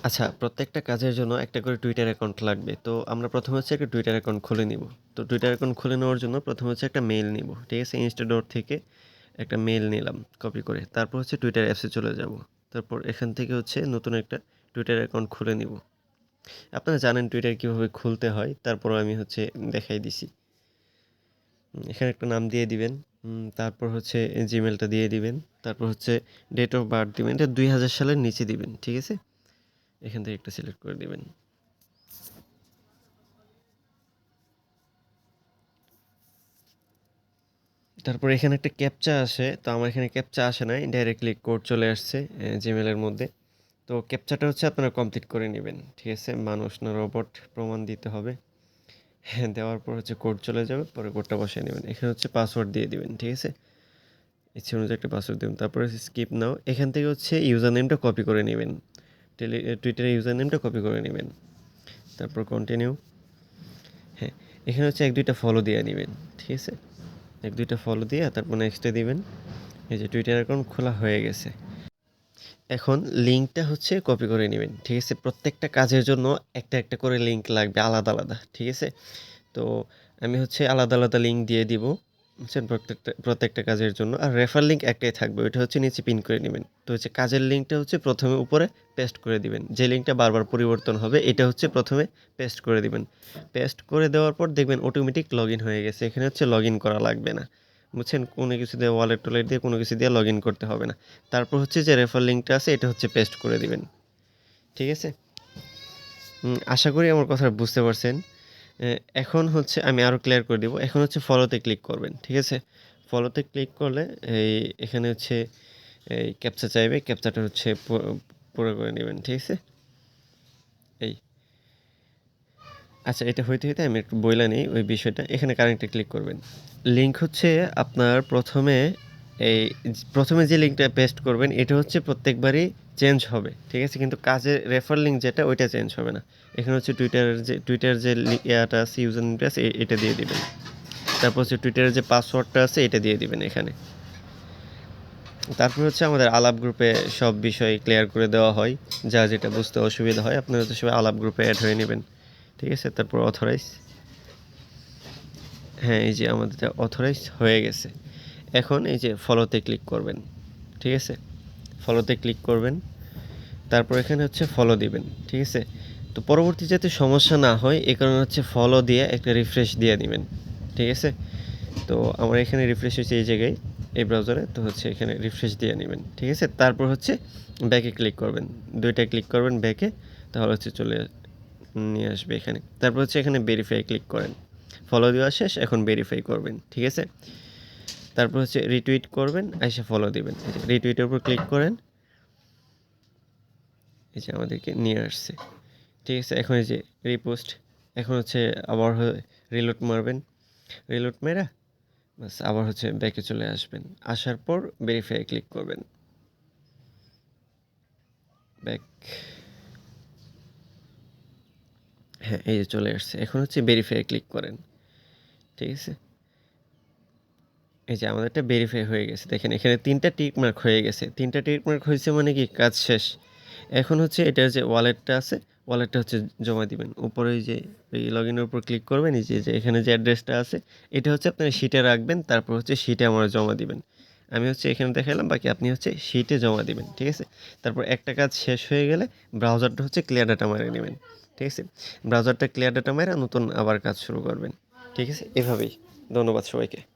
আচ্ছা, প্রত্যেকটা কাজের জন্য একটা করে টুইটার অ্যাকাউন্ট লাগবে। তো আমরা ১ম হচ্ছে একটা টুইটার অ্যাকাউন্ট খুলে নিব। তো টুইটার অ্যাকাউন্ট খুলে নেওয়ার জন্য ১ম হচ্ছে একটা মেইল নিব। ঠিক আছে? ইনস্টাডট থেকে একটা মেইল নিলাম কপি করে। তারপর হচ্ছে টুইটার অ্যাপসে চলে যাব। তারপর এখান থেকে হচ্ছে নতুন একটা টুইটার অ্যাকাউন্ট খুলে নিব। আপনারা জানেন টুইটার কীভাবে খুলতে হয়। তারপরও আমি হচ্ছে দেখাই দিছি। এখানে একটা নাম দিয়ে দিবেন। তারপর হচ্ছে জিমেলটা দিয়ে দিবেন। তারপর হচ্ছে ডেট অফ বার্থ দিবেন। এটা ২০০০ সালের নিচে দিবেন। ঠিক আছে? এখান থেকে একটা সিলেক্ট করে দিবেন। তারপর এখানে একটা ক্যাপচা আসে। তো আমার এখানে ক্যাপচা আসে নাই। ডাইরেক্টলি কোড চলে আসছে জিমেলের মধ্যে। তো ক্যাপচাটা হচ্ছে আপনারা কমপ্লিট করে নিবেন। ঠিক আছে? মানুষ না রোবট প্রমাণ দিতে হবে। হ্যাঁ, দেওয়ার পর হচ্ছে কোড চলে যাবে। পরে কোডটা বসিয়ে নেবেন এখানে হচ্ছে পাসওয়ার্ড দিয়ে দিবেন। ঠিক আছে? ইচ্ছে অনুযায়ী একটা পাসওয়ার্ড দিবেন। তারপরে স্কিপ নাও। এখান থেকে হচ্ছে ইউজার নেমটা কপি করে নিবেন। টেলি টুইটারের ইউজার নেমটা কপি করে নিবেন। তারপর কন্টিনিউ। হ্যাঁ, এখানে হচ্ছে এক দুইটা ফলো দিয়ে নিবেন। ঠিক আছে? এক দুইটা ফলো দিয়ে তারপর নেক্সটে দিবেন। এই যে টুইটার অ্যাকাউন্ট খোলা হয়ে গেছে। এখন লিঙ্কটা হচ্ছে কপি করে নিবেন। ঠিক আছে? প্রত্যেকটা কাজের জন্য একটা, একটা করে লিঙ্ক লাগবে আলাদা, আলাদা। ঠিক আছে? তো আমি হচ্ছে আলাদা, আলাদা লিঙ্ক দিয়ে দিব। বুঝছেন? প্রত্যেকটা প্রত্যেকটা কাজের জন্য। আর রেফার লিঙ্ক একটাই থাকবে। ওইটা হচ্ছে নিচে পিন করে নিবেন। তো হচ্ছে কাজের লিঙ্কটা হচ্ছে প্রথমে উপরে পেস্ট করে দিবেন। যে লিঙ্কটা বারবার পরিবর্তন হবে, এটা হচ্ছে প্রথমে পেস্ট করে দিবেন। পেস্ট করে দেওয়ার পর দেখবেন অটোমেটিক লগইন হয়ে গেছে। এখানে হচ্ছে লগইন করা লাগবে না। বুঝছেন? কোনো কিছু দিয়ে ওয়ালেট-টোয়ালেট দিয়ে কোনো কিছু দিয়ে লগইন করতে হবে না। তারপর হচ্ছে যে রেফার লিঙ্কটা আছে, এটা হচ্ছে পেস্ট করে দিবেন। ঠিক আছে? আশা করি আমার কথা বুঝতে পারছেন। এখন হচ্ছে আমি আরও ক্লিয়ার করে দিব। এখন হচ্ছে ফলোতে ক্লিক করবেন। ঠিক আছে? ফলোতে ক্লিক করলে এই এখানে হচ্ছে এই ক্যাপচা চাইবে। ক্যাপচাটা হচ্ছে পুরো করে নেবেন ঠিক আছে? এই। আচ্ছা এটা হইতে, হইতে আমি একটু বইলা নিই ওই বিষয়টা। এখানে কানেক্টে ক্লিক করবেন। লিঙ্ক হচ্ছে আপনার ১ম এ এই প্রথমে যে লিঙ্কটা পেস্ট করবেন এটা হচ্ছে প্রত্যেকবারই চেঞ্জ হবে। ঠিক আছে? কিন্তু কাজের রেফার লিঙ্ক যেটা ওইটা চেঞ্জ হবে না। এখানে হচ্ছে টুইটারের যে টুইটার যে ইয়াটা আছে ইউজার নেমটা আছে এটা দিয়ে দিবেন। তারপর হচ্ছে টুইটারের যে পাসওয়ার্ডটা আছে এটা দিয়ে দিবেন এখানে। তারপর হচ্ছে আমাদের আলাপ গ্রুপে সব বিষয় ক্লিয়ার করে দেওয়া হয়। যা যেটা বুঝতে অসুবিধা হয় আপনারা হচ্ছে সবাই আলাপ গ্রুপে অ্যাড হয়ে নেবেন ঠিক আছে? তারপর অথরাইজ। হ্যাঁ, এই যে আমাদেরটা অথরাইজ হয়ে গেছে। এখন এই যে ফলোতে ক্লিক করবেন। ঠিক আছে? ফলোতে ক্লিক করবেন। তারপর এখানে হচ্ছে ফলো দিবেন। ঠিক আছে? তো পরবর্তী যাতে সমস্যা না হয়, এ কারণে হচ্ছে ফলো দিয়ে একটা রিফ্রেশ দিয়ে নিবেন। ঠিক আছে? তো আমার এখানে রিফ্রেশ হয়েছে এই জায়গায়, এই ব্রাউজারে। তো হচ্ছে এখানে রিফ্রেশ দিয়ে নিবেন। ঠিক আছে? তারপর হচ্ছে ব্যাকে ক্লিক করবেন। ২ টায় ক্লিক করবেন ব্যাকে তাহলে হচ্ছে চলে নিয়ে আসবে এখানে। তারপর হচ্ছে এখানে ভেরিফাই ক্লিক করেন। ফলো দেওয়া শেষ, এখন ভেরিফাই করবেন। ঠিক আছে? তারপর হচ্ছে রিটুইট করবেন, আইসা ফলো দিবেন। রিটুইটের উপর ক্লিক করেন। এই যে আমাদেরকে নিয়ে আসছে। ঠিক আছে? এখন এই যে রিপোস্ট এখন হচ্ছে আবার রিলোড মারবেন। রিলোড মেরা বাস আবার হচ্ছে ব্যাকে চলে আসবেন। আসার পর ভেরিফাই ক্লিক করবেন। ব্যাক। হ্যাঁ, এই যে চলে আসছে। এখন হচ্ছে ভেরিফাই ক্লিক করেন। ঠিক আছে? এই যে আমাদেরটা ভেরিফাই হয়ে গেছে। দেখেন এখানে ৩ টা টিক মার্ক হয়ে গেছে। ৩ টা টিক মার্ক হইছে মানে কি কাজ শেষ। এখন হচ্ছে এটার যে ওয়ালেটটা আছে ওয়ালেটটা হচ্ছে জমা দিবেন। উপরে যে এই লগইনের উপর ক্লিক করবেন। এই যে, এখানে যে অ্যাড্রেসটা আছে এটা হচ্ছে আপনারা শিটে রাখবেন। তারপর হচ্ছে শিটে আমরা জমা দিবেন। আমি হচ্ছে এখানে দেখালাম বাকি আপনি হচ্ছে শিটে জমা দিবেন। ঠিক আছে? তারপর একটা কাজ শেষ হয়ে গেলে ব্রাউজারটা হচ্ছে ক্লিয়ার ডাটা মাইরা নেবেন ঠিক আছে? ব্রাউজারটা ক্লিয়ার ডাটা মাইরা নতুন আবার কাজ শুরু করবেন। ঠিক আছে? এভাবেই। ধন্যবাদ সবাইকে।